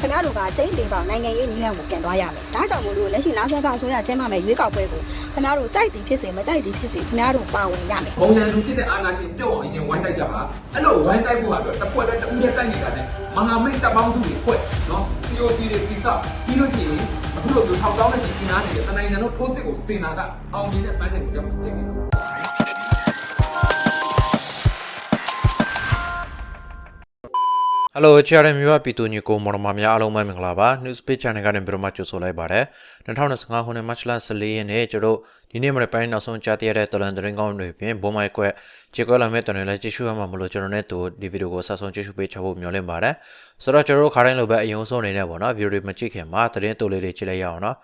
ခင်ဗျားတို့ကကျိန်းသေးပေါနိုင်ငံရေးနည်းလမ်းကိုပြန်သွားရမယ်ဒါကြောင့်မို့လို့လက်ရှိနာဆက်ကဆိုရကျင်းပမယ်ရွေးကောက်ပွဲကိုခင်ဗျားတို့ကြိုက်သည်ဖြစ်စေမကြိုက်သည်ဖြစ်စေခင်ဗျားတို့ပါဝင်ရမယ်ဘုံရန်သူဖြစ်တဲ့အာနာရှင်ပြုတ်အောင်အရင်ဝိုင်းတိုက်ကြပါအဲ့လိုဝိုင်းတိုက်ဖို့ဟာပြောတစ်ဖွဲ့တည်းတူတဲ့တိုက်နေတာနဲ့မဟာမိတ်တပ်ပေါင်းစုတွေဖွဲ့နော် COC တွေပြစပြီးလို့ရှိရင်အခုလိုမျိုးထောက်တောင်းတဲ့စီနာနေတဲ့တနိုင်ငံတို့ထိုးစစ်ကိုစင်နာကအောင်မြင်တဲ့ပန်းတိုင်ကိုကြောက်ကျင်းနေတာဟ ယ်လိုချာရမြူပီတူညီကိုမော်ဒမာများအားလုံးပဲမင်္ဂလာပါ News Page Channel ကနေပြန်မှကြိုဆိုလိုက်ပါတယ်2025ခုနှစ်မတ်လ14ရက်နေ့ကျွန်တော်ဒီနေ့မှပိုင်းနောက်ဆုံးကြားသိရတဲ့တော်လန်တရင်ကောင်းတွေပြင်ဘုံမိုက်ကွက်ခြေကွက်လာမဲ့တန်တွေလည်းကြည့်ရှုရမှာမလို့ကျွန်တော်နဲ့တူဒီဗီဒီယိုကိုဆက်ဆုံးကြည့်ရှုပေးချဖို့မျှော်လင့်ပါတယ်ဆိုတော့ကျွန်တော်တို့ခါတိုင်းလိုပဲအယုံဆုံးအနေနဲ့ပေါ့နော်ဗီဒီယိုတွေမကြည့်ခင်မှာတရင်တူလေးတွေကြည့်လိုက်ရအောင်နော်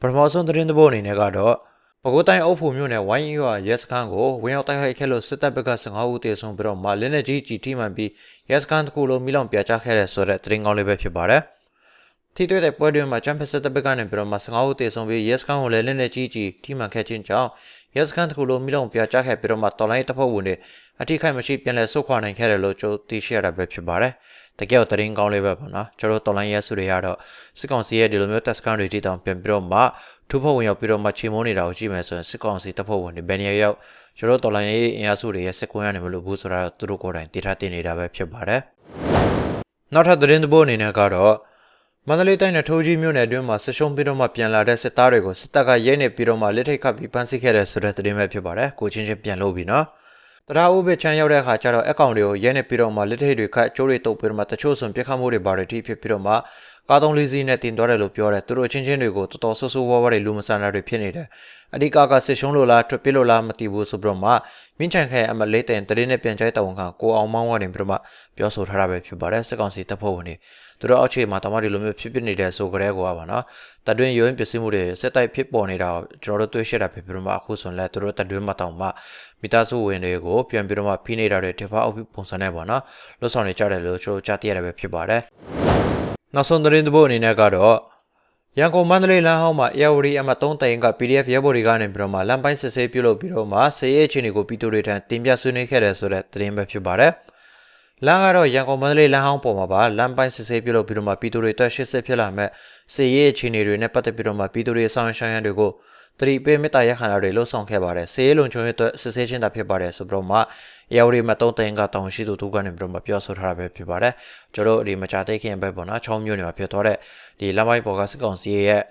ပထမဆုံးတရင်တစ်ပုတ်အနေနဲ့ကတော့ ပကိုးတိုင်းအုပ်ဖို့မြို့နယ်ဝိုင်းရွာရဲစခန်းကိုဝင်ရောက်တိုက်ခိုက်ခဲ့လို့စစ်တပ်ဘက်က15ဦးတေဆုံးပြီးတော့မှလက်နက်ကြီးကြီးထိမှန်ပြီးရဲစခန်းတစ်ခုလုံးမိလောင်ပြာကျခဲ့တဲ့ဆိုတဲ့သတင်းကောင်းလေးပဲဖြစ်ပါတယ်။ထိတွေ့တဲ့ပွဲတွင်မှာချမ်ပီယံစစ်တပ်ဘက်ကနေပြီးတော့မှ15ဦးတေဆုံးပြီးရဲစခန်းကိုလည်းလက်နက်ကြီးကြီးထိမှန်ခဲ့ခြင်းကြောင့်ရဲစခန်းတစ်ခုလုံးမိလောင်ပြာကျခဲ့ပြီးတော့မှတော်လိုင်းတပ်ဖွဲ့ဝင်တွေအထိခိုက်မရှိပြန်လည်ဆုတ်ခွာနိုင်ခဲ့တယ်လို့ကျိုးသိရှိရတာပဲဖြစ်ပါတယ်။တကယ်တော့သတင်းကောင်းလေးပဲပေါ့နော်ကျွန်တော်တော်လိုင်းရဲစုတွေကတော့စစ်ကောင်စီရဲ့ဒီလိုမျိုးတက်စကန်တွေတိတောင်ပြန်ပြီးတော့မှ ထူးဖို့ဝင်ရောက်ပြီးတော့မှချေမုန်းနေတာကိုကြည့်မယ်ဆိုရင်စစ်ကောင်စီတပ်ဖွဲ့ဝင်တွေဘယ်နေရာရောက်ကျွန်တော်တော်လိုင်းရဲအင်အားစုတွေရဲ့စစ်ကွန်းရနေမလို့ဘူးဆိုတာတော့သူတို့ကိုယ်တိုင်တည်ထားတင်နေတာပဲဖြစ်ပါတယ်။နောက်ထပ်သတင်းတစ်ပုဒ်အနေနဲ့ကတော့မန္တလေးတိုင်းနဲ့ထိုးကြီးမြို့နယ်အတွင်းမှာဆစ်ရှုံးပြီးတော့မှပြန်လာတဲ့စစ်သားတွေကိုစစ်တပ်ကရဲနေပြီးတော့မှလက်ထိတ်ခတ်ပြီးပန်းစိခဲ့တဲ့ဆိုတဲ့သတင်းပဲဖြစ်ပါတယ်။ကိုချင်းချင်းပြန်လို့ပြီနော်။တရားဥပဒေချမ်းရောက်တဲ့အခါကျတော့အကောင့်တွေကိုရဲနေပြီးတော့မှလက်ထိတ်တွေခတ်ကျိုးတွေတုပ်ပြီးတော့မှတချို့ဆိုပြစ်ခတ်မှုတွေပါတယ်ထိဖြစ်ပြီးတော့မှ ကားသုံးလေးစီးနဲ့တင်သွားတယ်လို့ပြောတယ်သူတို့ချင်းချင်းတွေကိုတော်တော်ဆူဆူဝါးဝါးတွေလူမဆန်တာတွေဖြစ်နေတယ်အဓိကကစစ်ရှုံးလို့လားထွက်ပစ်လို့လားမသိဘူးဆိုပြီးတော့မှမင်းချန်ခဲအမလေးတဲ့တရင်နဲ့ပြန်ကြိုက်တောင်းခံကိုအောင်မောင်းကနေပြီးတော့မှပြောဆိုထားတာပဲဖြစ်ပါတယ်စစ်ကောင်စီတပ်ဖွဲ့ဝင်တွေသူတို့အောက်ခြေမှာတမဒီလိုမျိုးဖြစ်ဖြစ်နေတဲ့ဆိုကြတဲ့ကွာပါနော်တတွင်းရုံးပစ္စည်းမှုတွေစစ်တိုက်ဖြစ်ပေါ်နေတာကိုကျွန်တော်တို့တွေ့ရှိတာဖြစ်ပြီးတော့မှအခုဆိုရင်လည်းသူတို့တတွင်းမှာတောင်မှမိသားစုဝင်တွေကိုပြန်ပြီးတော့မှဖိနေတာတွေတဖာအုပ်ပုံစံနဲ့ပေါ့နော်လွတ်ဆောင်နေကြတယ်လို့ကျွန်တော်ကြားသိရတာပဲဖြစ်ပါတယ် နောက်ဆုံးသတင်းတစ်ပုဒ်အနေနဲ့ကတော့ရန်ကုန်မန္တလေးလမ်းဟောင်းမှာအေဝရီအမ3တိုင်က PDF ရဲဘော်တွေကနေပြီးတော့မှလမ်းပိုင်းစစ်ဆေးပြုလုပ်ပြီးတော့မှဆေးရဲချင်းတွေကိုပြည်သူတွေထံတင်ပြဆွေးနွေးခဲ့တယ်ဆိုတဲ့သတင်းပဲဖြစ်ပါတယ်။လမ်းကတော့ရန်ကုန်မန္တလေးလမ်းဟောင်းပေါ်မှာပါလမ်းပိုင်းစစ်ဆေးပြုလုပ်ပြီးတော့မှပြည်သူတွေတက်80ဖြစ်လာမဲ့ဆေးရဲချင်းတွေနဲ့ပတ်သက်ပြီးတော့မှပြည်သူတွေဆောင်ရှောင်းရန်တွေကို တတိပေးမေတ္တာရခန္ဓာတွေလှုပ်ဆောင်ခဲ့ပါတယ်။ဆေးရဲလုံချုံရဲ့အတွက်စစ်ဆေးချင်းတာဖြစ်ပါတယ်ဆိုပြီးတော့မှအေဝရီမှာ3တိုင်ကတောင်းရှိသူတို့ကနေပြီးတော့မှပြောဆိုထားတာပဲဖြစ်ပါတယ်။ကျွန်တော်တို့ဒီမချသိခင်ပဲပေါ့နော်6မျိုးနေမှာဖြစ်သွားတဲ့ဒီလမ်းပိုင်းပေါ်ကစစ်ကောင်စီရဲ့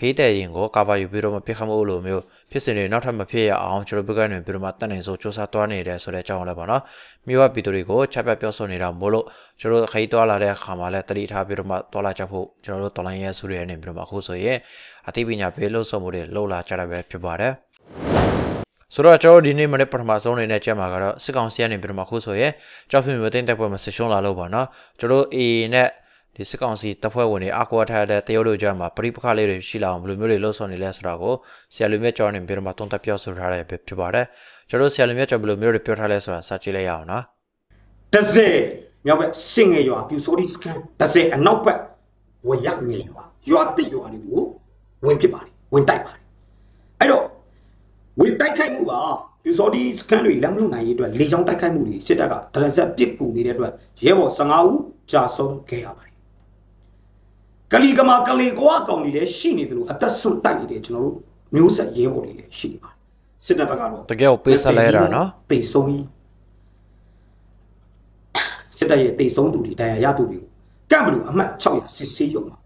ခေးတဲ့ရင်ကိုကာဗာယူပြီးတော့မပြစ်ခတ်မှုလိုမျိုးဖြစ်စဉ်တွေနောက်ထပ်မဖြစ်ရအောင်ကျွန်တော်ဘက်ကနေပြီးတော့မှတတ်နိုင်ဆိုစူးစမ်းသွားနေတယ်ဆိုတဲ့အကြောင်းလည်းပေါ့နော်မြို့ဝပြည်သူတွေကိုချက်ပြတ်ပြောဆိုနေတာမို့လို့ကျွန်တော်ခေးသွားလာတဲ့အခါမှာလည်းတတိထားပြီးတော့မှသွားလာကြဖို့ကျွန်တော်တို့တော်လိုင်းရဲစုတွေနေပြီးတော့မှအခုဆိုရင်အသိပညာပေးလို့ဆိုမှုတွေလှုပ်လာကြတာပဲဖြစ်ပါတယ်ဆိုတော့ကျွန်တော်ဒီနေ့မနေ့ပထမဆုံးအနေနဲ့ကြက်မှာကတော့စစ်ကောင်စီကနေပြီးတော့မှခုဆိုရင်ကြောက်ဖြူမျိုးတင်းတက်ပွဲမှာဆစ်ရှုံးလာလို့ပေါ့နော်ကျွန်တော် A နဲ့ ဒီစစ်ကောင်စီတပ်ဖွဲ့ဝင်တွေအကွာထားတဲ့တရုတ်တို့ကြားမှာပရိပခလေးတွေရှိလာအောင်ဘယ်လိုမျိုးတွေလှုပ်ဆောင်နေလဲဆိုတာကိုဆရာလူမြတ်ကျော်နေပြီးတော့မှတုံးတက်ပြောဆိုထားတဲ့ဖြစ်ပါတယ်ကျွန်တော်ဆရာလူမြတ်ကျော်ဘယ်လိုမျိုးတွေပြောထားလဲဆိုတာစကြည့်လိုက်ရအောင်နော်တစဲမြောက်ဘက်စင်ငယ်ရွာပြူစောဒီစကန်တစဲအနောက်ဘက်ဝရငယ်ရွာရွာတိရွာတွေကိုဝင်ဖြစ်ပါတယ်ဝင်တိုက်ပါတယ်အဲ့တော့ဝင်တိုက်ခိုက်မှုပါပြူစောဒီစကန်တွေလက်မလွတ်နိုင်ရေးအတွက်လေကြောင်းတိုက်ခိုက်မှုတွေစစ်တပ်ကဒရဇက်ပစ်ကူနေတဲ့အတွက်ရဲဘော်15ဦးကြာဆုံးခဲ့ရပါတယ် ကလီကမာကလီကွာကောင်တွေလည်းရှိနေတယ်လို့အသက်ဆွတ်တိုက်နေတဲ့ကျွန်တော်တို့မျိုးဆက်ရဲဘော်တွေလည်းရှိနေပါတယ်စစ်တပ်ဘက်ကတော့တကယ်ကိုပေးဆက်လဲတာနော်တိတ်ဆုံးကြီးစစ်တပ်ရဲ့တိတ်ဆုံးသူတွေတရားရသူတွေကိုကန့်ဘလူအမှတ်600စစ်ဆေးရုံမှာ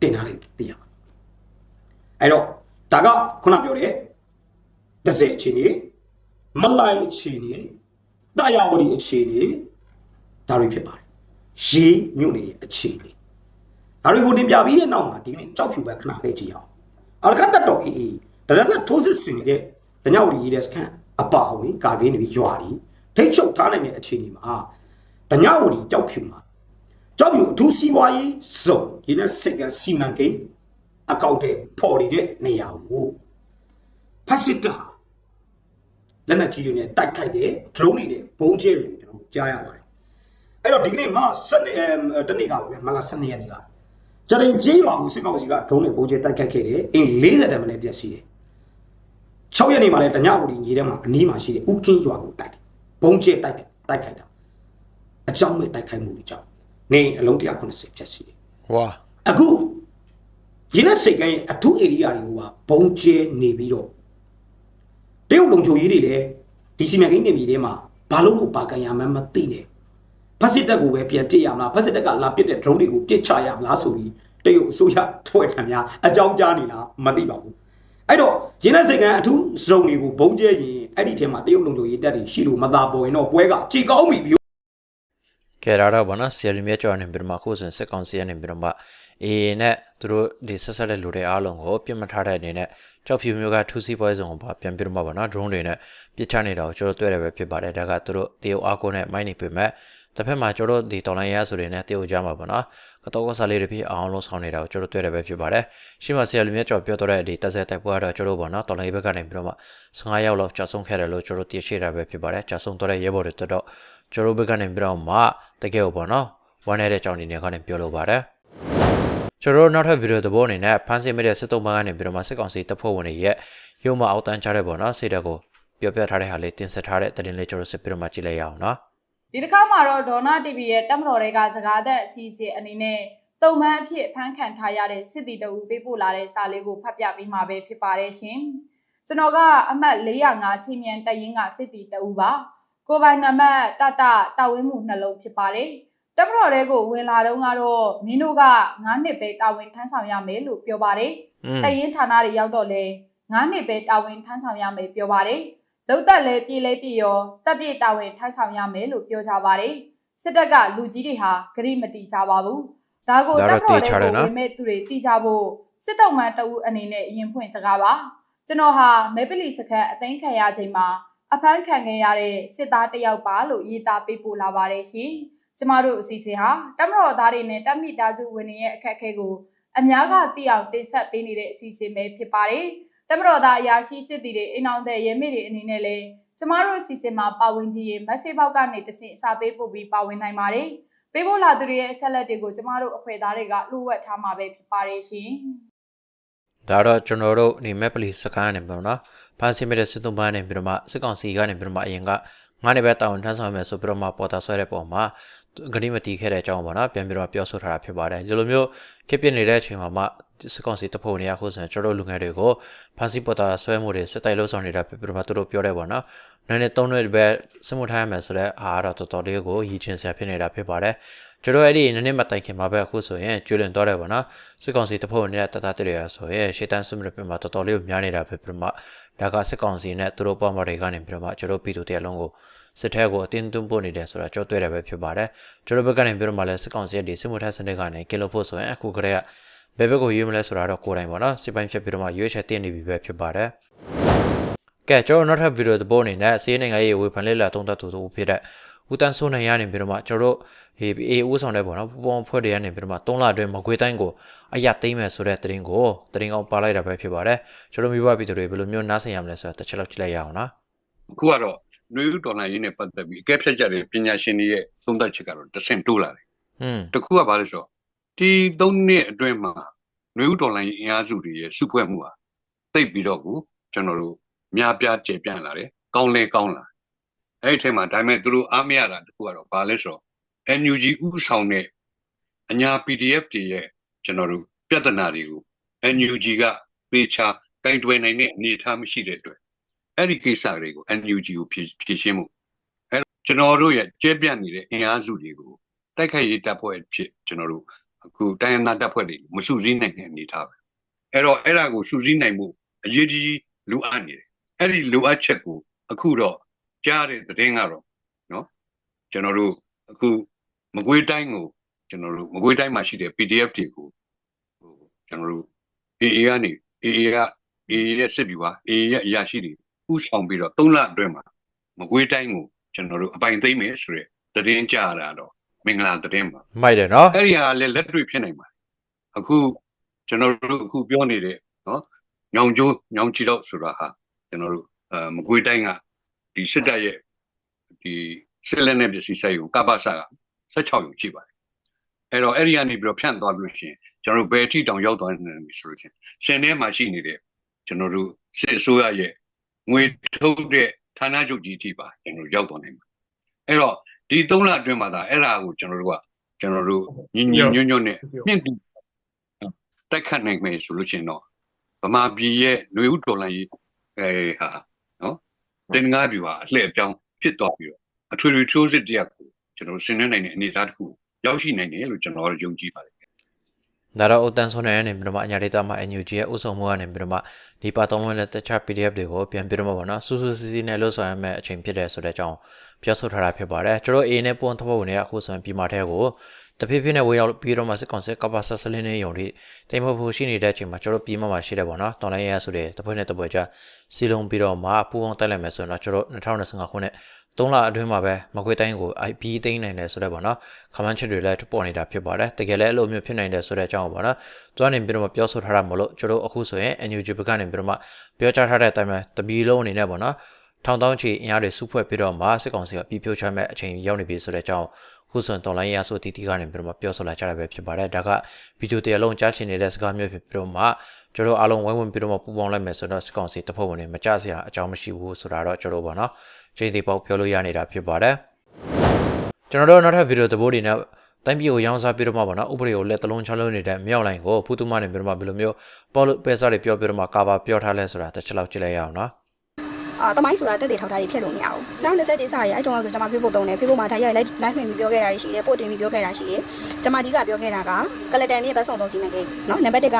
တင်ထားတယ်သိရပါအဲ့တော့ဒါကခုနပြောတဲ့ဒဇယ်အခြေအနေမလိုက်အခြေအနေတာယာဝတီအခြေအနေဒါတွေဖြစ်ပါတယ်ရေးမြို့နယ်ရဲ့အခြေအနေ ဒါတွေကိုတင်ပြပြီးတဲ့နောက်မှာဒီနေ့ကြောက်ဖြူပဲခဏလေးကြည့်အောင်အရကတ်တော်အေးအေးဒါရဆက်ထိုးစစ်ဆင်နေတဲ့တညောက်ဝတီရေးတဲ့စခန်းအပါအဝင်ကာကင်းတွေရွာတွေထိတ်ချုပ်ထားနိုင်တဲ့အခြေအနေမှာတညောက်ဝတီကြောက်ဖြူမှာကြောက်ဖြူအထူးစီးပွားရေးစုံဒီနေ့စိတ်ကစီမံကိန်းအကောင့်တွေပေါ်နေတဲ့နေရာကိုဖက်စစ်တာလက်နက်ကြီးတွေနဲ့တိုက်ခိုက်တယ်ဒရုန်းတွေနဲ့ဘုံကျဲတွေကျွန်တော်ကြားရပါတယ်အဲ့တော့ဒီကနေ့မှစနေတနေ့ကပါဗျမလားစနေရက်နေ့က ကြရင်ကြီးပါဘူးစစ်ကောင်စီကဒရုန်းနဲ့ဘုံကျဲတိုက်ခိုက်ခဲ့တယ်အင်း40တမနဲ့ပြည့်စည်တယ်6ရက်နေ့မှာလည်းတညဝတီညီထဲမှာအနီးမှာရှိတဲ့ဥကင်းရွာကိုတိုက်တယ်ဘုံကျဲတိုက်တယ်တိုက်ခိုက်တာအကြောင်းမဲ့တိုက်ခိုက်မှုတွေကြောင့်နေအလုံး190ပြည့်စည်တယ်ဟဝါအခုရင်းနဲ့စိတ်ကန်းရဲ့အထူးဧရိယာတွေကိုပါဘုံကျဲနေပြီးတော့တရုတ်လုံချိုကြီးတွေလည်းဒီစီမံကိန်းနေပြည်ထဲမှာဘာလို့လို့ပါကန်ရမှန်းမသိနဲ့ ဖက်စစ်တပ်ကိုပဲပြန်ပစ်ရမလားဖက်စစ်တပ်ကလာပစ်တဲ့ drone တွေကိုပစ်ချရမလားဆိုပြီးတရုတ်အစိုးရထွက်ထံများအကြောင်းကြားနေလားမသိပါဘူးအဲ့တော့ရင်းနဲ့စိတ်ကန်းအထူးစုံတွေကိုဘုံကျဲရင်အဲ့ဒီထဲမှာတရုတ်လုံချိုကြီးတက်တွေရှိလို့မသာပေါ်ရင်တော့ပွဲကကြည်ကောင်းပြီဗျကဲရတော့ဗောနော်ဆီယလီမြတ်ကျော်နေပြီးတော့မှခုဆိုရင်စစ်ကောင်စီကနေပြီးတော့မှအေးနဲ့သူတို့ဒီဆက်ဆက်တဲ့လူတွေအားလုံးကိုပြစ်မထားတဲ့အနေနဲ့ကြောက်ဖြူမျိုးကထူးစီပွဲစုံကိုပါပြန်ပြီးတော့မှဗောနော် drone တွေနဲ့ပြစ်ချနေတာကိုကျွန်တော်တွေ့ရပဲဖြစ်ပါတယ်ဒါကသူတို့တရုတ်အားကိုနဲ့မိုင်းနေပေမဲ့ တစ်ဖက်မှာကျွန်တော်ဒီတော်လိုင်းရဆိုတွေနဲ့တရုတ်ကြမှာဗောနော်ကတော့ကစားလေးတွေဖြစ်အောင်လုံးဆောင်နေတာကိုကျွန်တော်တွေ့ရပဲဖြစ်ပါတယ်ရှိမှဆီယလီမြတ်ကျော်ပြောတော့တဲ့ဒီတက်ဆက်တိုက်ပွဲကတော့ကျွန်တော်ဗောနော်တော်လိုင်းဘက်ကနေပြီးတော့မှ15ရောက်လောက်ကြာဆုံးခဲ့တယ်လို့ကျွန်တော်သိရှိတာပဲဖြစ်ပါတယ်ကြာဆုံးတော့တဲ့ရဲဘော်တွေတော့ကျွန်တော်ဘက်ကနေပြီးတော့မှတကယ်ကိုဗောနော်ဝမ်းနေတဲ့ကြောင်နေနေကနေပြောလို့ပါတယ်ကျွန်တော်တို့နောက်ထပ်ဗီဒီယိုသဘောအနေနဲ့ဖန်ဆင်းမိတဲ့စစ်တုံးပန်းကနေပြီးတော့မှစစ်ကောင်စီတပ်ဖွဲ့ဝင်တွေရဲ့ရုံမအောက်တန်းချတဲ့ပေါ့နော်စိတ်ဓာတ်ကိုပြောပြထားတဲ့ဟာလေးတင်ဆက်ထားတဲ့သတင်းလေးကျွန်တော်စစ်ပြီးတော့မှကြည့်လိုက်ရအောင်နော် ဒီတစ်ခါမှာတော့ဒေါ်နာ TV ရဲ့တက်မတော်တွေကစကားသက်အစီအစဉ်အနေနဲ့တုံမှန်အဖြစ်ဖန်ခံထားရတဲ့စစ်တီတအူပေးပို့လာတဲ့စာလေးကိုဖတ်ပြပေးမှာပဲဖြစ်ပါတယ်ရှင်။ကျွန်တော်ကအမှတ်405ချင်းမြန်တရင်ကစစ်တီတအူပါ။ကိုယ်ပိုင်နံပါတ်တတတာဝင်းမှုနှလုံးဖြစ်ပါတယ်။တက်မတော်တွေကိုဝင်လာတော့ကတော့မင်းတို့က9နှစ်ပဲတာဝန်ထမ်းဆောင်ရမယ်လို့ပြောပါတယ်။อืมတရင်ဌာနတွေရောက်တော့လဲ9နှစ်ပဲတာဝန်ထမ်းဆောင်ရမယ်ပြောပါတယ်။ လုံတက်လဲပြည်လဲပြည်ရောတက်ပြည့်တာဝန်ထမ်းဆောင်ရမယ်လို့ပြောကြပါတယ်။စစ်တပ်ကလူကြီးတွေဟာဂရိမတီကြပါဘူး။ဒါကိုဒါတတော့က်တော်တေးချတဲ့တယ်နော်ကိုဝင်မဲ့သူတွေတီကြဖို့စစ်တုံးမှန်တအူးအနေနဲ့ရင်ဖွင့်စကားပါ။ကျွန်တော်ဟာမဲပလီစခန်းအသိမ်းခံရချိန်မှာအဖမ်းခံခဲ့ရတဲ့စစ်သားတစ်ယောက်ပါလို့ရေးသားပေးပို့လာပါတယ်ရှင်။ကျမတို့အစီအစဉ်ဟာတမတော်သားတွေနဲ့တက်မိသားစုဝင်တွေရဲ့အခက်အခဲကိုအများကသိအောင်တင်ဆက်ပေးနေတဲ့အစီအစဉ်ပဲဖြစ်ပါတယ်။ တမတော်သားအရာရှိစစ်တီတွေအိမ်အောင်တဲ့ရဲမေတွေအနေနဲ့လည်းကျမတို့အစီအစဉ်မှာပါဝင်ကြည့်ရင် message box ကနေတဆင့်အစာပေးပို့ပြီးပါဝင်နိုင်ပါတယ်။ပေးပို့လာသူတွေရဲ့အချက်လက်တွေကိုကျမတို့အဖွဲ့သားတွေကလှူဝက်ထားမှာပဲဖြစ်ပါတယ်ရှင်။ဒါတော့ကျွန်တော်တို့ဒီမက်ပလီစကန်နေပြီနော်ဖန်ဆင်းမိတဲ့စစ်တုံးပန်းနေပြီးတော့မှစစ်ကောင်စီကနေပြီးတော့မှအရင်ကငါးနေပဲတာဝန်ထမ်းဆောင်မယ်ဆိုပြီးတော့မှပေါ်တာဆွဲတဲ့ပုံမှာ ဂရိမတီခဲ့တဲ့အကြောင်းပေါ့နော်ပြန်ပြီးတော့ပြောဆိုထားတာဖြစ်ပါတယ်ဒီလိုမျိုးခစ်ပြနေတဲ့အချိန်မှာမှစစ်ကောင်စီတပ်ဖွဲ့ဝင်တွေကခုဆိုရင်ကျွန်တော်တို့လူငယ်တွေကိုဖန်စီပေါ်တာဆွဲမှုတွေစစ်တိုက်လို့ဆောင်နေတာဖြစ်ပြီးတော့မှသူတို့ပြောတယ်ပေါ့နော်နိုင်နဲ့သုံးနှစ်ပဲစစ်မှုထမ်းရမယ်ဆိုတော့အားတော့တော်တော်လေးကိုရည်ချင်းစရာဖြစ်နေတာဖြစ်ပါတယ်ကျွန်တော်အဲ့ဒီနည်းနည်းမတိုင်ခင်မှာပဲအခုဆိုရင်ကျွလွန်တော့တယ်ပေါ့နော်စစ်ကောင်စီတပ်ဖွဲ့ဝင်တွေကတတတရရဆိုရင်ရှေ့တန်းဆွမရပြမှာတော်တော်လေးကိုများနေတာဖြစ်ပြီးတော့မှဒါကစစ်ကောင်စီနဲ့သူတို့ပေါ်မတွေကနေပြီးတော့မှကျွန်တော်ပြည်သူတရလုံးကို စစ်ထဲကိုအတင်းသွင်းပို့နေတယ်ဆိုတာကြောတွေ့တယ်ပဲဖြစ်ပါတယ်ကျွန်တော်ဘက်ကနေပြီးတော့မှလည်းစစ်ကောင်စီရဲ့ဒီစစ်မှုထမ်းစနစ်ကနေကီလိုဖို့ဆိုရင်အခုကတည်းကဘယ်ဘက်ကိုရွေးမလဲဆိုတာတော့ကိုယ်တိုင်ပေါ့နော်စစ်ပိုင်းဖြတ်ပြီးတော့မှရွေးချယ်တင်နေပြီပဲဖြစ်ပါတယ်ကဲကျွန်တော်နောက်ထပ်ဗီဒီယိုသဘောအနေနဲ့စီးနိုင်ငံရေးဝေဖန်လေးလာတုံးသက်သူတို့ဖြစ်တဲ့ဦးတန်းစိုးနိုင်ရနေပြီးတော့မှကျွန်တော်တို့ဒီအေးဦးဆောင်တဲ့ပေါ့နော်ပူပေါင်းဖွဲ့တွေကနေပြီးတော့မှ3လအတွင်းမကွေးတိုင်းကိုအရက်သိမ်းမယ်ဆိုတဲ့သတင်းကိုသတင်းကောင်းပါလိုက်တာပဲဖြစ်ပါတယ်ကျွန်တော်မိဘပြည်သူတွေဘယ်လိုမျိုးနားဆင်ရမလဲဆိုတာတစ်ချက်လောက်ကြည့်လိုက်ရအောင်နော်အခုကတော့ နွေဦးဒေါ်လာရင်းနဲ့ပတ်သက်ပြီးအကဲဖြတ်ကြတဲ့ပညာရှင်တွေရဲ့သုံးသပ်ချက်ကတော့တစ်ဆင့်တိုးလာတယ်ဟွန်း။တစ်ခုကဘာလဲဆိုတော့ဒီသုံးနှစ်အတွင်းမှာနွေဦးဒေါ်လာရင်းအင်အားစုတွေရဲ့စုဖွဲ့မှုဟာသိပ်ပြီးတော့ကိုကျွန်တော်တို့များပြားကျေပြန့်လာတယ်။ကောင်းလဲကောင်းလာ။အဲ့ဒီထဲမှာဒါပေမဲ့သူတို့အားမရတာတစ်ခုကတော့ဘာလဲဆိုတော့ NUG ဥဆောင်တဲ့အညာ PDF တွေရဲ့ကျွန်တော်တို့ပြဿနာတွေကို NUG ကသေချာကင်တွယ်နိုင်တဲ့အနေအထားမရှိတဲ့အတွက် အဲ့ဒီကိစ္စတွေကို NUG ကိုဖြည့်ဖြည့်ရှင်းမှုအဲ့တော့ကျွန်တော်တို့ရဲ့ကျဲပြန့်နေတဲ့အင်အားစုတွေကိုတိုက်ခိုက်ရေးတပ်ဖွဲ့ဖြစ်ကျွန်တော်တို့အခုတိုင်းရင်းသားတပ်ဖွဲ့တွေမစုစည်းနိုင်တဲ့အနေအထားပဲအဲ့တော့အဲ့ဒါကိုစုစည်းနိုင်မှုအရေးကြီးလိုအပ်နေတယ်အဲ့ဒီလိုအပ်ချက်ကိုအခုတော့ကြားတဲ့သတင်းကတော့နော်ကျွန်တော်တို့အခုမကွေးတိုင်းကိုကျွန်တော်တို့မကွေးတိုင်းမှာရှိတဲ့ PDF တွေကိုဟိုကျွန်တော်တို့ AA ကနေ AA က AA ရဲ့စစ်ဗျူဟာ AA ရဲ့အရာရှိတွေ ဥဆောင်ပြီးတော့3လအတွင်းမှာမကွေးတိုင်းကိုကျွန်တော်တို့အပိုင်သိမ့်မယ်ဆိုတဲ့သတင်းကြရတာတော့မင်္ဂလာသတင်းပါမိုက်တယ်နော်အဲ့ဒီဟာလည်းလက်တွေ့ဖြစ်နိုင်ပါတယ်အခုကျွန်တော်တို့အခုပြောနေတဲ့နော်ညောင်ကျိုးညောင်ချီတော့ဆိုတာဟာကျွန်တော်တို့အဲမကွေးတိုင်းကဒီစစ်တပ်ရဲ့ဒီစစ်လက်နဲ့ပစ္စည်းဆိုင်ကိုကပ္ပစက16ရုံရှိပါတယ်အဲ့တော့အဲ့ဒီကနေပြီးတော့ဖြန့်သွားလို့ရှိရင်ကျွန်တော်တို့ဘယ်အထိတောင်ရောက်သွားနိုင်ပြီဆိုလို့ရှိရင်ရှင်ထဲမှာရှိနေတဲ့ကျွန်တော်တို့စစ်အစိုးရရဲ့ ငွေထုတ်တဲ့ဌာနချုပ်ကြီးအထိပါကျွန်တော်တို့ရောက်သွားနိုင်မှာအဲ့တော့ဒီ3လအတွင်းမှာဒါအဲ့ဒါကိုကျွန်တော်တို့ကကျွန်တော်တို့ညီညီညွတ်ညွတ်နဲ့မြင့်တူတိုက်ခတ်နိုင်မယ်ဆိုလို့ရှိရင်တော့ဗမာပြည်ရဲ့ຫນွေဥတော်လိုင်းရေးအဲဟာနော်တင်ငါပြူဟာအလှည့်အပြောင်းဖြစ်သွားပြီးတော့အထွေထွေထိုးစစ်တရက်ကိုကျွန်တော်တို့ဆင်နွှဲနိုင်တဲ့အနေအထားတစ်ခုရောက်ရှိနိုင်တယ်လို့ကျွန်တော်တို့ယုံကြည်ပါတယ် ဒါတော့အတန်ဆွန်နေနေပြီးတော့မှအညာဒေတာမှာ NUG ရဲ့ဥဆောင်မှုကနေပြီးတော့မှဒီပါတော်ဝင်လက်တခြား PDF တွေကိုပြန်ပြီးတော့မှပေါ့နော်စူးစူးစီးစီးနဲ့လို့ဆိုရမယ့်အချိန်ဖြစ်တယ်ဆိုတဲ့အကြောင်းပြောဆိုထားတာဖြစ်ပါတယ်ကျွန်တော် A နဲ့ပုံသဘောဝင်တွေကအခုဆိုရင်ပြည်မာထဲကိုတဖြည်းဖြည်းနဲ့ဝေရောက်ပြီးတော့မှစစ်ကောင်စစ်ကပ္ပဆဆလင်းနေရုံတွေတိမ်မဖို့ရှိနေတဲ့အချိန်မှာကျွန်တော်ပြည်မမှာရှိတယ်ပေါ့နော်တော်လိုင်းရဆိုတဲ့တပွဲနဲ့တပွဲကြားစီလုံးပြီးတော့မှပူအောင်တက်လိုက်မယ်ဆိုတော့ကျွန်တော်2025ခုနှစ် 3လအတွင်းမှာပဲမကွေးတိုင်းကို IP သိမ်းနိုင်တယ်ဆိုတော့ပေါ့နော်ခမန်းချစ်တွေလည်းထပေါ်နေတာဖြစ်ပါတယ်တကယ်လည်းအဲ့လိုမျိုးဖြစ်နိုင်တယ်ဆိုတဲ့အကြောင်းပေါ့နော်သူကနေပြီးတော့မှပြောဆိုထားတာမလို့ကျွန်တော်အခုဆိုရင် NUG ဘက်ကနေပြီးတော့မှပြောကြားထားတဲ့အတိုင်းပဲတပီလုံးအနေနဲ့ပေါ့နော်ထောင်တောင်းချီအင်အားတွေစုဖွဲ့ပြီးတော့မှစစ်ကောင်စီကပြည်ပြိုချမဲ့အချိန်ရောက်နေပြီဆိုတဲ့အကြောင်းခုဆိုရင်တော်လိုင်းရဆိုတီတီကနေပြီးတော့မှပြောဆိုလာကြတာပဲဖြစ်ပါတယ်ဒါကဗီဒီယိုတရားလုံးကြားချင်နေတဲ့စကားမျိုးဖြစ်ပြီးတော့မှကျွန်တော်အားလုံးဝိုင်းဝန်းပြီးတော့မှပူပေါင်းလိုက်မယ်ဆိုတော့စစ်ကောင်စီတပ်ဖွဲ့ဝင်တွေမကြစရာအကြောင်းမရှိဘူးဆိုတာတော့ကျွန်တော်ပေါ့နော် ချိန်သေးပေါက်ပြောလို့ရနေတာဖြစ်ပါတယ်ကျွန်တော်တို့နောက်ထပ်ဗီဒီယိုသဘောတွေနဲ့တိုင်းပြည်ကိုရောင်းစားပြီးတော့မှပေါ့နော်ဥပဒေကိုလက်တလုံးချလုံးနေတဲ့မြောက်လိုင်းကိုဖူးတူမနေပြီးတော့မှဘယ်လိုမျိုးပေါ်လို့ပဲစားတွေပြောပြီးတော့မှကာဗာပြောထားလဲဆိုတာတစ်ချက်လောက်ကြည့်လိုက်ရအောင်နော်အာတမိုင်းဆိုတာတက်တည်ထောက်ထားပြီးဖြစ်လို့မရဘူး။နောက်20တိစားရအဲ့တုန်းကဆိုကျွန်မပြဖို့တုံးတယ်ပြဖို့မှာဒါရိုက်လိုက်လိုက်မှင်ပြီးပြောခဲ့တာရှိတယ်ပို့တင်ပြီးပြောခဲ့တာရှိတယ်။ကျွန်မဒီကပြောခဲ့တာကကလတန်မြေဘတ်ဆောင်သုံးစီမံကိန်းနော်နံပါတ်1က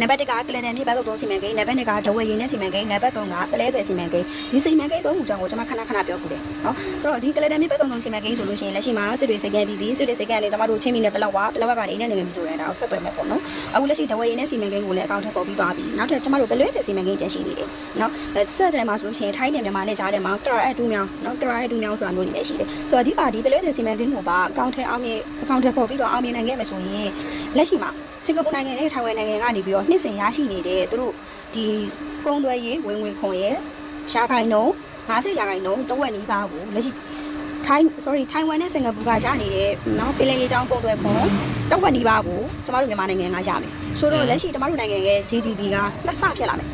နံပါတ်1ကကလတန်မြေဘတ်ဆောင်သုံးစီမံကိန်းနံပါတ်2ကဒဝယ်ရည်နဲ့စီမံကိန်းနံပါတ်3ကပလဲသွယ်စီမံကိန်းဒီစီမံကိန်းသုံးခုကြောင့်ကိုကျွန်မခဏခဏပြောခုတယ်နော်ဆိုတော့ဒီကလတန်မြေဘတ်ဆောင်သုံးစီမံကိန်းဆိုလို့ရှိရင်လက်ရှိမှာစစ်တွေစိတ်ကဲပြီးပြီစစ်တွေစိတ်ကဲနေကျွန်မတို့ချင်းမီနဲ့ဘလောက်ပါဘလောက်ကနေနဲ့နေပြီဆိုရင်ဒါကိုဆက်သွယ်မယ်ပေါ့နော်အခုလက်ရှိဒဝယ်ရည်နဲ့စီမံကိန်းကိုလည်းအကောင့်ထပ်ပေါ်ပြီးသွားပြီနောက်ထပ်ကျွန်မတို့ပလဲသွယ်စီမံကိန်းကျန်ရှိနေတယ်နော်ဆက်တယ်မှာဆိုလို့ရှိရင်ထိုင်းနဲ့မြန်မာနဲ့ကြားထဲမှာကရာအတူမြောင်းနော်ကရာအတူမြောင်းဆိုတာမျိုးတွေလည်းရှိတယ်ဆိုတော့အဓိကဒီပလဲသွယ်စီမံကိန်းကိုပါအကောင့်ထပ်အောင်မြင်အကောင့်ထပ်ပေါ်ပြီးတော့အောင်မြင်နိုင်ခဲ့မယ်ဆိုရင်လက်ရှိမှာ စင်ကာပူနိုင်ငံနဲ့ထိုင်ဝမ်နိုင်ငံကနေပြီးတော့နှစ်စဉ်ရရှိနေတဲ့သူတို့ဒီကုန်းသွဲရေးဝင်ဝင်ခွန်ရဲ့ရှားခိုင်နှုံ50ရာခိုင်နှုံတဝက်နီးပါးကိုလက်ရှိထိုင်း sorry ထိုင်ဝမ်နဲ့စင်ကာပူကရနေတဲ့နော်ပင်လယ်ရေးကြောင်းပုံသွဲခွန်တဝက်နီးပါးကိုကျမတို့မြန်မာနိုင်ငံကရမယ်ဆိုတော့လက်ရှိကျမတို့နိုင်ငံရဲ့ GDP ကနှစ်ဆဖြစ်လာမယ်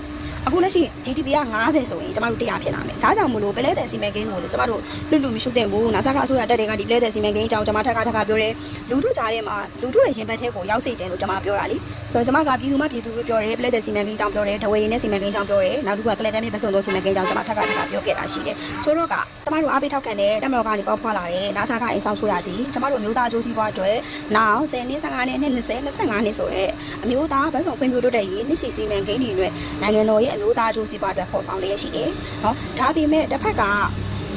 အခုလက်ရှိ GDP က90ဆိုရင်ကျမတို့100ဖြစ်လာမယ်ဒါကြောင့်မလို့ပလဲတဲ့စီမံကိန်းကိုလည်းကျမတို့လွတ်လွတ်မရှိတဲ့ဘူးနာဆာကအစိုးရတက်တဲ့ကဒီပလဲတဲ့စီမံကိန်းအကြောင်းကျမထက်ကထက်ကပြောတယ်လူထုကြားထဲမှာလူထုရဲ့ရင်ဘတ်ထဲကိုရောက်စေခြင်းလို့ကျမပြောတာလीဆိုတော့ကျမကပြည်သူမှပြည်သူကိုပြောတယ်ပလဲတဲ့စီမံကိန်းအကြောင်းပြောတယ်ဒဝေရင်နဲ့စီမံကိန်းအကြောင်းပြောတယ်နောက်တစ်ခုကကလက်တန်မြေပတ်စုံသောစီမံကိန်းအကြောင်းကျမထက်ကထက်ကပြောခဲ့တာရှိတယ်ဆိုတော့ကကျမတို့အားပေးထောက်ခံတဲ့တက်မတော်ကနေပေါက်ဖွာလာတယ်နာဆာကအိမ်ဆောင်ဆိုရသည်ကျမတို့မျိုးသားအကျိုးစီးပွားအတွက်နောက်10နှစ်15နှစ်နှစ်20 25နှစ်ဆိုရဲအမျိုးသားဗတ်စုံဖွံ့ဖြိုးတိုးတက်ရေးနှစ်စီစီမံကိန်းတွေနဲ့နိုင်ငံတော်ရဲ့အမျိုးသားအကျိုးစီးပွားအတွက်ပေါ်ဆောင်လျက်ရှိတယ်နော်ဒါပေမဲ့တစ်ဖက်က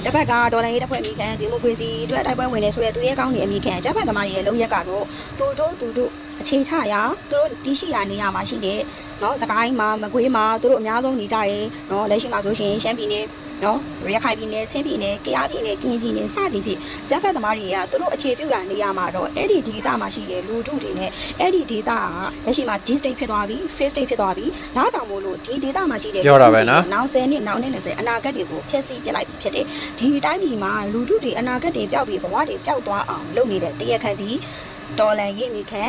တစ်ဖက်ကဒေါ်လာရေးတစ်ဖွဲ့အမိခံဒီမိုကရေစီအတွက်တိုက်ပွဲဝင်နေဆိုတဲ့သူရဲ့ကောင်းနေအမိခံဂျပန်သမားတွေရဲ့လုံရက်ကတော့သူတို့သူတို့အခြေချရာသူတို့တီးရှိရာနေရာမှာရှိတဲ့နော်စကိုင်းမှာမကွေးမှာသူတို့အများဆုံးနေကြတယ်နော်လက်ရှိမှာဆိုရှင်ရှမ်းပြည်နယ် နော်ရခိုင်ပြည်နယ်ချင်းပြည်နယ်ကယားပြည်နယ်ကရင်ပြည်နယ်စသည်ဖြင့်ဂျပန်သမားတွေကသူတို့အခြေပြုတာနေရာမှာတော့အဲ့ဒီဒေသမှာရှိတဲ့လူထုတွေနဲ့အဲ့ဒီဒေသကလက်ရှိမှာ D state ဖြစ်သွားပြီ face state ဖြစ်သွားပြီဒါကြောင့်မို့လို့ဒီဒေသမှာရှိတဲ့ပြောတာပဲနော်နောက်10နှစ်နောက်နှစ်20အနာဂတ်တွေကိုဖျက်ဆီးပစ်လိုက်ပြီဖြစ်တယ်ဒီအတိုင်းပြည်မှာလူထုတွေအနာဂတ်တွေပျောက်ပြီးဘဝတွေပျောက်သွားအောင်လုပ်နေတဲ့တရားခံဒီဒေါ်လန်ရင်းမိခံ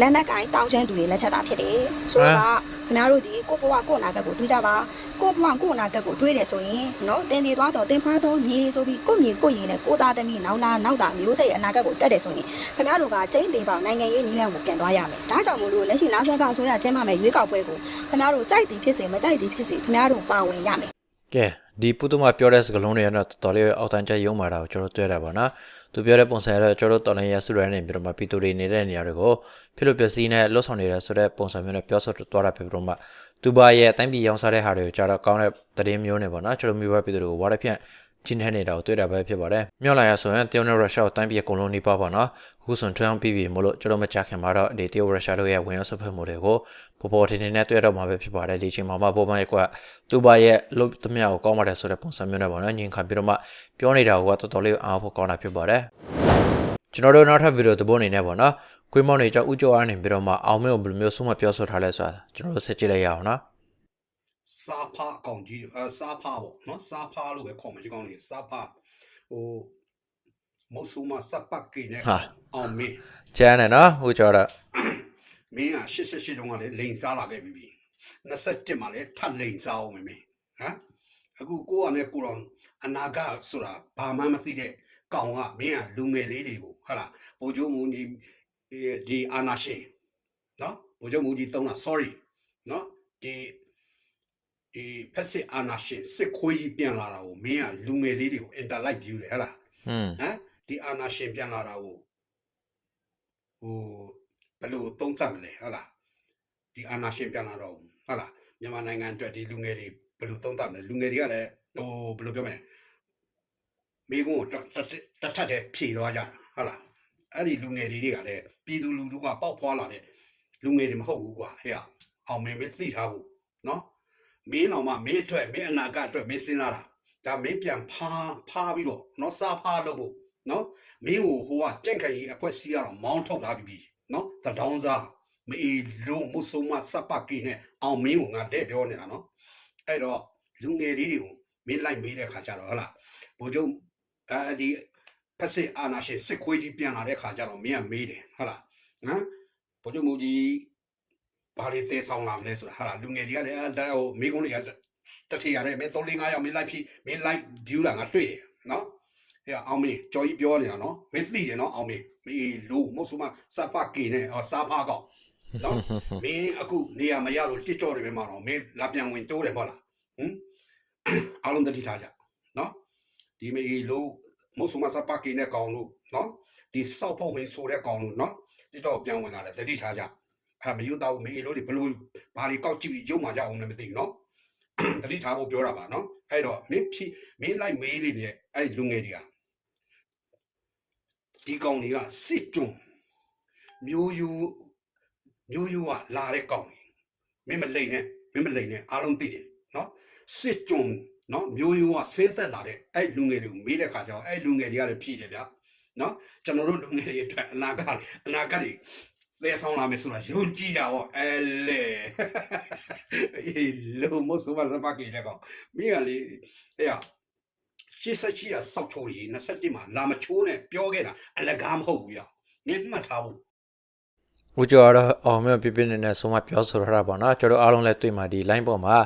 လက်နက်ကင်တောင်းချမ်းသူတွေလက်ချက်တာဖြစ်တယ်ဆိုတော့ ခင်ဗျားတို့ဒီကိုဘဝကိုအနာဂတ်ကိုတွေးကြပါကိုဘဝကိုအနာဂတ်ကိုတွေးတယ်ဆိုရင်နော်တင်တည်သွားတော့တင်ဖားတော့မြေဆိုပြီးကိုမြေကိုရင်နဲ့ကိုသားသမီးနောက်လာနောက်တာမျိုးစိတ်အနာဂတ်ကိုတွက်တယ်ဆိုရင်ခင်ဗျားတို့ကကျိန်းသေးပေါနိုင်ငံရေးနည်းလမ်းကိုပြန်သွားရမယ်ဒါကြောင့်မို့လို့လက်ရှိနာဆာကအစိုးရကျင်းပမယ်ရွေးကောက်ပွဲကိုခင်ဗျားတို့ကြိုက်သည်ဖြစ်စေမကြိုက်သည်ဖြစ်စေခင်ဗျားတို့ပါဝင်ရမယ်ကဲဒီပုတုမပြောတဲ့စကားလုံးတွေကတော့တော်တော်လေးအောက်တန်းချက်ရုံမာတာကိုကျွန်တော်တွေ့ရပါတော့ သူပြောတဲ့ပုံစံကတော့ကျွန်တော်တော်လည်းရဆူရနေပြီးတော့မှပီတိုတွေနေတဲ့နေရာတွေကိုဖိလို့ပစ္စည်းနဲ့လွတ်ဆောင်နေတဲ့ဆိုတဲ့ပုံစံမျိုးနဲ့ပြောဆိုသွားတာဖြစ်ပြီးတော့မှသူဘာရဲ့အတိုင်းပြည်ရောင်းစားတဲ့ဟာတွေကိုကြတော့ကောင်းတဲ့သတင်းမျိုးနဲ့ပေါ့နော်ကျွန်တော်မျိုးပဲပီတိုတွေကိုဝါရဖြန့် ကျင်းထဲနေတာကိုတွေ့တာပဲဖြစ်ပါတယ်။မြောက်လာရဆိုရင်တရုတ်နဲ့ရုရှားကိုတိုင်းပြည်အကုန်လုံးနေပါပါနော်။အခုဆိုထွန်းအောင်ပြီးပြီမို့လို့ကျွန်တော်မကြခင်မှာတော့ဒီတရုတ်ရုရှားတို့ရဲ့ဝင်ရောက်ဆွတ်ဖက်မှုတွေကိုပေါ်ပေါ်ထင်ထင်နဲ့တွေ့တော့မှာပဲဖြစ်ပါတယ်ဒီချိန်မှာမှပေါ်ပန်းရဲ့ကွာသူ့ဘာရဲ့လုတ်သမျှကိုကောင်းပါတယ်ဆိုတဲ့ပုံစံမျိုးနဲ့ပေါ့နော်ညင်ခံပြီးတော့မှပြောနေတာကတော်တော်လေးအားဖို့ကောင်းတာဖြစ်ပါတယ်။ကျွန်တော်တို့နောက်ထပ်ဗီဒီယိုသဘောအနေနဲ့ပေါ့နော်။ခွေးမောင်တွေကြောင့်ဥကြောအားနေပြီးတော့မှအောင်မဲကိုဘယ်လိုမျိုးဆုံးမပြောဆိုထားလဲဆိုတာကျွန်တော်တို့ဆက်ကြည့်လိုက်ရအောင်နော်။ စားဖားအကောင်ကြီးအဲစားဖားပေါ့နော်စားဖားလို့ပဲခေါ်မယ်ဒီကောင်လေးစားဖားဟိုမုတ်ဆူမစပတ်ကိနဲ့ဟာအောင်မင်းကျန်းတယ်နော်ဟိုကြောတော့မင်းက88တုန်းကလည်းလိန်စားလာခဲ့ပြီပြီ27မှာလည်းထပ်လိန်စားအောင်မယ်မင်းဟမ်အခုကိုကလည်းကိုတော့အနာဂတ်ဆိုတာဘာမှမသိတဲ့ကောင်ကမင်းကလူငယ်လေးတွေကိုဟုတ်လားဗိုလ်ချုပ်မူကြီးဒီအာနာရှင်နော်ဗိုလ်ချုပ်မူကြီးသုံးတာ sorry နော်ဒီ ဒီဖက်စစ်အာနာရှင်စစ်ခွေးကြီးပြန်လာတာကိုမင်းကလူငယ်လေးတွေကို interlight ယူတယ်ဟုတ်လားဟွန်းဟမ်ဒီအာနာရှင်ပြန်လာတာကိုဟိုဘယ်လိုသုံးသပ်မလဲဟုတ်လားဒီအာနာရှင်ပြန်လာတော့ဟုတ်လားမြန်မာနိုင်ငံအတွက်ဒီလူငယ်တွေဘယ်လိုသုံးသပ်မလဲလူငယ်တွေကလည်းဟိုဘယ်လိုပြောမလဲမိကုန်းကိုတတ်တတ်ထက်တဲ့ဖြေသွားကြတာဟုတ်လားအဲ့ဒီလူငယ်တွေတွေကလည်းပြည်သူလူထုကပေါက်ဖွာလာတဲ့လူငယ်တွေမဟုတ်ဘူးကွာဟဲ့အောင်မင်းမသိထားဘူးနော် မင်းတော်မှမင်းအတွက်မင်းအနာကအတွက်မင်းစဉ်းစားတာဒါမင်းပြန်ဖားဖားပြီးတော့နော်စားဖားလုပ်ဖို့နော်မင်းကိုဟိုကကြန့်ခိုင်ရေးအဖွဲ့စီကတော့မောင်းထုတ်လာပြီနော်သတောင်းစားမအီလုံးမဆုံမစပကိနဲ့အောင်မင်းကိုငါတဲ့ပြောနေတာနော်အဲ့တော့လူငယ်လေးတွေကိုမင်းလိုက်မေးတဲ့ခါကျတော့ဟုတ်လားဘိုးချုပ်အဲဒီဖက်စစ်အာနာရှင်စစ်ခွေးကြီးပြန်လာတဲ့ခါကျတော့မင်းကမေးတယ်ဟုတ်လားဟမ်ဘိုးချုပ်မူကြီး ဘာလေးသေးဆောင်လာမလဲဆိုတာဟာလားလူငယ်တွေကလည်းအဲဒါဟိုမိကုန်းတွေကတထီရတယ်မင်း3 4 5ရောက်မင်းလိုက်ဖြစ်မင်းလိုက် view တာငါတွေ့တယ်နော်ဟဲ့အောင်မင်းကြော်ကြီးပြောနေတာနော်မင်းသိတယ်နော်အောင်မင်းမင်းလို့မဟုတ်ဆိုမှစပ်ဖကေနဲ့ဟောစားဖားကောင်နော်မင်းအခုနေရာမရလို့တစ်တော့တွေပဲမှာတော့မင်းလာပြန်ဝင်တိုးတယ်ဟုတ်လားဟမ်အားလုံးတတိထားကြနော်ဒီမင်းလို့မဟုတ်ဆိုမှစပ်ဖကေနဲ့ကောင်လို့နော်ဒီစောက်ဖို့ဝင်ဆိုတဲ့ကောင်လို့နော်တစ်တော့ပြန်ဝင်လာတယ်တတိထားကြ အဲ့မယူတော့မင်းလို့ဒီဘလို့ဘာတွေကောက်ကြည့်ပြီးရုံမှကြအောင်လည်းမသိဘူးနော်တတိထားဖို့ပြောတာပါနော်အဲ့တော့မင်းဖြီမင်းလိုက်မေးလေးတဲ့အဲ့လူငယ်တွေကဒီကောင်တွေကစစ်ကြုံမျိုးယူမျိုးယူကလာတဲ့ကောင်တွေမင်းမလိန်နဲ့မင်းမလိန်နဲ့အားလုံးသိတယ်နော်စစ်ကြုံနော်မျိုးယူကဆင်းသက်လာတဲ့အဲ့လူငယ်တွေကိုမေးတဲ့ခါကျတော့အဲ့လူငယ်တွေကလည်းဖြည့်တယ်ဗျာနော်ကျွန်တော်တို့လူငယ်တွေအတွက်အနာဂတ်အနာဂတ်တွေ သေဆောင်လာမယ်ဆိုတာယုံကြည်ရအောင်အဲလေအေးလုံးမဆိုပါစပါကေတဲ့ကောင်မင်းကလေအေးရရှစ်ဆက်ချီရစောက်ချိုးကြီး27မှာလာမချိုးနဲ့ပြောခဲ့တာအလကားမဟုတ်ဘူးရနင်းမှတ်ထားဖို့ဦးကျော်ကတော့အောင်မြောက်ပြပြနေနဲ့ဆိုမှပြောဆိုထားတာပေါ့နော်ကျွန်တော်အားလုံးလည်းတွေ့မှာဒီ line ပေါ်မှာ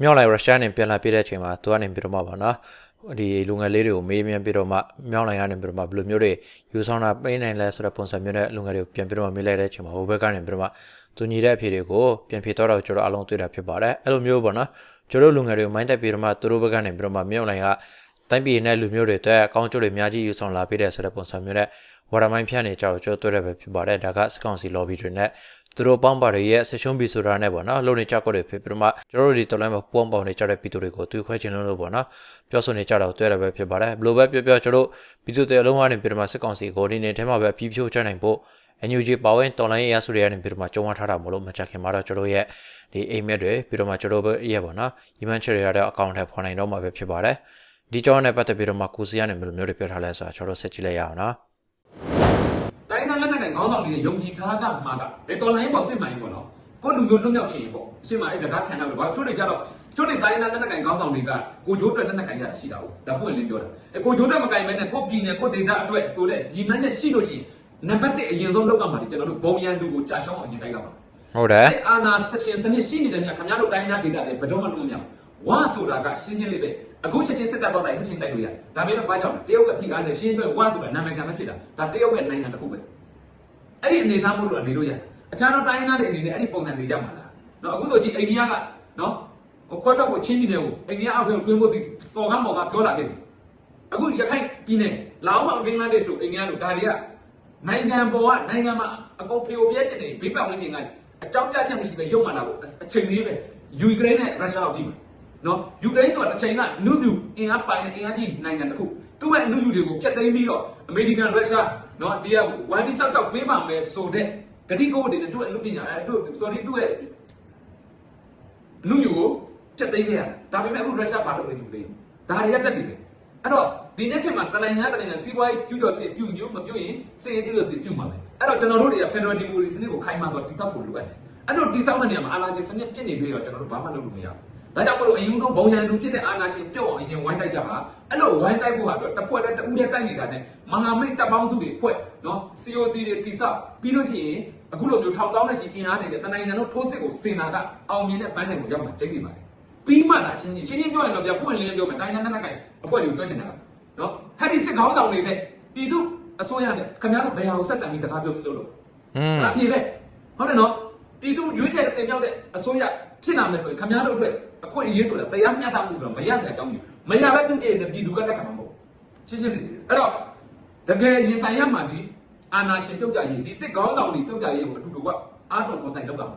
မြောက်လိုက်ရုရှားနဲ့ပြန်လာပြတဲ့အချိန်မှာသူကနေပြီးတော့မှပေါ့နော် ဒီလူငယ်လေးတွေကိုမေးမြန်းပြီးတော့မှမြောက်လိုက်ရနေပြီးတော့မှဘယ်လိုမျိုးတွေယူဆောင်တာပေးနိုင်လဲဆိုတဲ့ပုံစံမျိုးနဲ့လူငယ်တွေကိုပြန်ပြီးတော့မှမေးလိုက်တဲ့အချိန်မှာဟိုဘက်ကနေပြီးတော့မှသူညီတဲ့အဖြေတွေကိုပြန်ဖြေတော့တော့ကျွန်တော်အားလုံးတွေ့တာဖြစ်ပါတယ်အဲ့လိုမျိုးပေါ့နော်ကျွန်တော်လူငယ်တွေကိုမိုင်းတက်ပြီးတော့မှသူတို့ဘက်ကနေပြီးတော့မှမြောက်လိုက်ကတိုင်းပြည်နဲ့လူမျိုးတွေအတွက်အကောင်းကျိုးတွေအများကြီးယူဆောင်လာပေးတဲ့ဆိုတဲ့ပုံစံမျိုးနဲ့ ဝါရမိုင်းဖြန့်နေကြတော့ကျွန်တော်တွေ့ရပဲဖြစ်ပါတယ်ဒါကစကောင်စီ lobby တွေနဲ့သူတို့ပေါင်းပါတွေရဲ့ဆက်ရှုံးပြီဆိုတာနဲ့ပေါ့နော်လုံနေကြကွက်တွေဖြစ်ပြီးတော့မှကျွန်တော်တို့ဒီတော်လိုင်းမှာပွန်းပေါင်းနေကြတဲ့ပြည်သူတွေကိုသူခွဲချင်လို့လို့ပေါ့နော်ပြောဆိုနေကြတော့တွေ့ရပဲဖြစ်ပါတယ်ဘယ်လိုပဲပြောပြောကျွန်တော်တို့ပြည်သူတွေအလုံးဝနေပြီးတော့မှစကောင်စီကိုဒီနေထဲမှာပဲပြီးဖြိုးချနိုင်ဖို့ NUG ပါဝင်တော်လိုင်းရရဆိုရနေပြီးတော့မှကြုံရထားတာမလို့မချက်ခင်မှာတော့ကျွန်တော်ရဲ့ဒီအိမ်မက်တွေပြီးတော့မှကျွန်တော်ရဲ့ပေါ့နော်ဒီမန်ချက်ရတဲ့အကောင့်ထဲပေါ်နိုင်တော့မှာပဲဖြစ်ပါတယ်ဒီကြောင်းနဲ့ပတ်သက်ပြီးတော့မှကိုစီကနေဘယ်လိုမျိုးတွေပြောထားလဲဆိုတာကျွန်တော်ဆက်ကြည့်လိုက်ရအောင်နော် တိုင်းသားလက်နက်ကိုင်ခေါင်းဆောင်တွေနဲ့ယုံကြည်ထားကမှာကဘယ်တော်လိုင်းပေါ်စစ်မှန်ပေါ့နော်ကိုလူမျိုးလွတ်မြောက်ချင်ပေါ့အရှိမအဲ့စကားခံရလို့ဘာချို့တွေကြတော့ချို့တွေတိုင်းသားလက်နက်ကိုင်ခေါင်းဆောင်တွေကကိုဂျိုးအတွက်လက်နက်ကိုင်ကြတာရှိတာဟုတ်ဒါပွင့်လင်းပြောတာအဲကိုဂျိုးအတွက်မကိုင်မဲနဲ့ကိုပြည်နယ်ကိုဒေသအတွက်ဆိုတဲ့ရီမန်းချက်ရှိလို့ရှိရင်နံပါတ်1အရင်ဆုံးလောက်ကမှာကျွန်တော်တို့ဘုံရန်သူကိုကြာရှောင်းအောင်အရင်တိုက်ရပါဟုတ်တယ်စစ်အာဏာဆက်ရှင်စနစ်ရှိနေတဲ့မြတ်ခင်ဗျားတို့တိုင်းသားဒေသတွေဘယ်တော့မှလုံးမမြောက် ဝါဆိုတာကရှင်းရှင်းလေးပဲအခုချက်ချင်းစစ်တပ်တော့တိုင်အခုချင်းတိုက်လို့ရဒါပေမဲ့ဘာကြောင့်လဲတရုတ်ကဖိအားနဲ့ရှင်းပြဝါဆိုတာနာမည်ခံမဖြစ်တာဒါတရုတ်ရဲ့နိုင်ငံတစ်ခုပဲအဲ့ဒီအနေသားမို့လို့နေလို့ရအခြားတော့တိုင်းသားတွေအနေနဲ့အဲ့ဒီပုံစံနေကြမှာလားနော်အခုဆိုကြည့်အိန္ဒိယကနော်ဟိုခွဲထွက်ကိုချင်းပြည်နယ်ကိုအိန္ဒိယအောက်ထဲကိုတွင်းဖို့စီစော်ကားမော်ကပြောလာခဲ့တယ်အခုရခိုင်ပြည်နယ်လာအောင်ဘင်္ဂလားဒေ့ရှ်တို့အိန္ဒိယတို့ဒါတွေကနိုင်ငံပေါ်ကနိုင်ငံမှာအကုန်ဖေိုပြဲချင်တယ်ဘေးပတ်ဝန်းကျင်ကအကြောင်းပြချက်မရှိပဲရုပ်မှန်လာဖို့အချိန်လေးပဲယူကရိန်းနဲ့ရုရှားကိုကြည့်ပါ နော်ယူကရိန်းဆိုတာတစ်ချိန်ကနုမြူအင်အားပိုင်တဲ့အင်အားကြီးနိုင်ငံတစ်ခုသူ့ရဲ့နုမြူတွေကိုဖျက်သိမ်းပြီးတော့အမေရိကန်ရုရှားနော်ဒီကဝန်ဒီဆောက်ဆောက်ပေးပါမယ်ဆိုတဲ့ဂတိကဝတ်တွေနဲ့သူ့ရဲ့လူပညာအဲသူ့ sorry သူ့ရဲ့နုမြူကိုဖျက်သိမ်းခဲ့ရတာဒါပေမဲ့အခုရုရှားဘာလုပ်လဲယူကရိန်းဒါတွေကတက်တည်ပဲအဲ့တော့ဒီနေ့ခေတ်မှာတနိုင်ငံတနိုင်ငံစီးပွားရေးကျူးကျော်စစ်ပြုညို့မပြုရင်စီးရေးကျူးကျော်စစ်ပြုမှာပဲအဲ့တော့ကျွန်တော်တို့တွေက Federal Democracy စနစ်ကိုခိုင်းမှဆိုတိစောက်ဖို့လိုအပ်တယ်အဲ့တော့တိစောက်တဲ့နေရာမှာအာဏာရှင်စနစ်ပြည့်နေပြီးတော့ကျွန်တော်တို့ဘာမှလုပ်လို့မရဘူး ဒါကြောင့်မလို့အယူဆုံးဘုံရန်သူဖြစ်တဲ့အာဏာရှင်ပြုတ်အောင်အရင်ဝိုင်းတိုက်ကြပါအဲ့လိုဝိုင်းတိုက်ဖို့ဟာတော့တစ်ဖွဲ့နဲ့တစ်ဦးနဲ့တိုက်နေတာနဲ့မဟာမိတ်တပ်ပေါင်းစုတွေဖွဲ့နော် COC တွေတိစောက်ပြီးလို့ရှိရင်အခုလိုမျိုးထောင်တောင်းတဲ့ရှင်အင်အားနေတဲ့တနိုင်ငံတို့ထိုးစစ်ကိုစင်တာကအောင်မြင်တဲ့ပန်းတိုင်ကိုရောက်မှကျိန်းနေပါတယ်ပြီးမှသာချင်းချင်းချင်းပြောရင်တော့ဗျပွင့်လင်းပြောမယ်တိုင်းနဲ့နဲ့နဲ့အဖွဲ့တွေကိုပြောချင်တာနော်ဟဲ့ဒီစစ်ကောင်းဆောင်တွေနဲ့ပြည်သူအစိုးရနဲ့ခင်ဗျားတို့ဘယ်ဟာကိုဆက်ဆံပြီးစကားပြောပြီးလို့လို့อืมအဲ့ဒါအဖြေပဲဟုတ်တယ်နော်ပြည်သူရွေးချယ်တင်မြှောက်တဲ့အစိုးရဖြစ်လာမယ်ဆိုရင်ခင်ဗျားတို့အတွက် အခွင့်အရေးဆိုတာတရားမျှတမှုဆိုတာမရတဲ့အကြောင်းကြီးမရဘဲပြုတ်ကြည့်ရင်ပြည်သူကလက်ခံမှာမဟုတ်ရှင်းရှင်းလေးအဲ့တော့တကယ်ရင်ဆိုင်ရမှာဒီအာနာရှင်ပြုတ်ကြရေးဒီစစ်ကောင်းဆောင်တွေပြုတ်ကြရေးကိုအတူတူကအားတော်ကွန်ဆိုင်လောက်တာ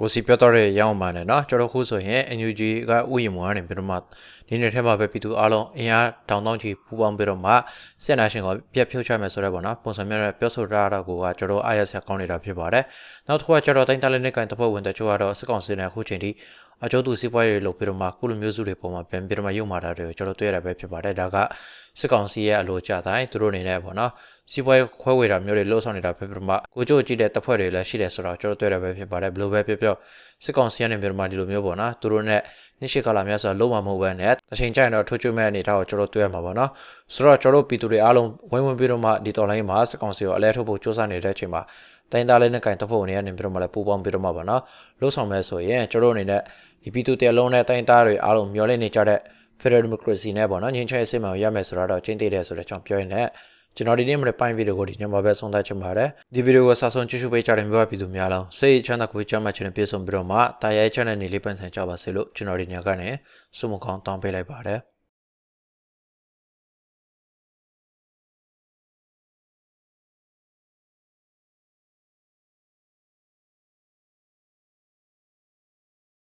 ကိုစီပြောတော့တဲ့ရောင်းပါနဲ့เนาะကျွန်တော်ခုဆိုရင် NUG ကဥယျာဉ်မွားနေပြီးတော့မှဒီနေ့ထဲမှာပဲပြည်သူအားလုံးအင်အားတောင်တောင်ချီပူပေါင်းပြီးတော့မှစစ်နာရှင်ကိုပြက်ဖြုတ်ချမယ်ဆိုတဲ့ပေါ့နော်ပုံစံမျိုးနဲ့ပြောဆိုထားတာကိုကကျွန်တော်အားရဆက်ကောင်းနေတာဖြစ်ပါတယ်နောက်တစ်ခုကကျွန်တော်တိုင်းတလည်းနေကန်တပုတ်ဝင်တဲ့ချို့ကတော့စစ်ကောင်စီနဲ့အခုချိန်ထိ အကျိုးသူစီးပွားရေးလုပ်ပြီးတော့မှကုလိုမျိုးစုတွေပုံမှာပြန်ပြီးတော့မှရုံမာတာတွေကိုကျွန်တော်တွေ့ရတာပဲဖြစ်ပါတယ်ဒါကစစ်ကောင်စီရဲ့အလိုကြတိုင်းသူတို့အနေနဲ့ပေါ့နော်စီးပွားရေးခွဲဝေတာမျိုးတွေလှုပ်ဆောင်နေတာဖြစ်ပြီးတော့မှကိုကြိုးကြည့်တဲ့တပ်ဖွဲ့တွေလည်းရှိတယ်ဆိုတော့ကျွန်တော်တွေ့ရတာပဲဖြစ်ပါတယ်ဘယ်လိုပဲပြောပြောစစ်ကောင်စီကနေပြည်တော်မှာဒီလိုမျိုးပေါ့နော်သူတို့နဲ့နှစ်ရှိကာလများဆိုတော့လုံးဝမဟုတ်ဘဲနဲ့အချိန်ကျရင်တော့ထိုးချွေးမဲ့အနေထားကိုကျွန်တော်တွေ့ရမှာပေါ့နော်ဆိုတော့ကျွန်တော်ပြည်သူတွေအားလုံးဝိုင်းဝန်းပြီးတော့မှဒီတော်လိုင်းမှာစစ်ကောင်စီကိုအလဲထုတ်ဖို့စ조사နေတဲ့အချိန်မှာ တိုင်းသားလေးနဲ့ကင်တပ်ဖို့အနေနဲ့ပြည်တော်မှာလည်းပူပေါင်းပြီးတော့မှပေါ့နော်လှုပ်ဆောင်မဲ့ဆိုရင်ကျွန်တော်အနေနဲ့ဒီပြည်သူတရားလုံးနဲ့တိုင်းသားတွေအားလုံးမျှော်လင့်နေကြတဲ့ Federal Democracy နဲ့ပေါ့နော်ငင်းချဲစစ်မှန်ကိုရမယ်ဆိုတော့ချင်းတည်တယ်ဆိုတဲ့အကြောင်းပြောရင်းနဲ့ကျွန်တော်ဒီနေ့မှလည်းပိုင်းဗီဒီယိုကိုဒီညမှာပဲဆုံးသတ်ချင်ပါတယ်ဒီဗီဒီယိုကိုစာဆုံးကြည့်ရှုပေးကြတဲ့မျိုးပြည်သူများလုံးစိတ်ချမ်းသာကိုကြမ်းမှချင်ပြေဆုံးပြီးတော့မှတာရဲ channel နေလေးပန်းဆန်ကြပါစေလို့ကျွန်တော်ဒီညကနေဆုမကောင်းတောင်းပေးလိုက်ပါတယ်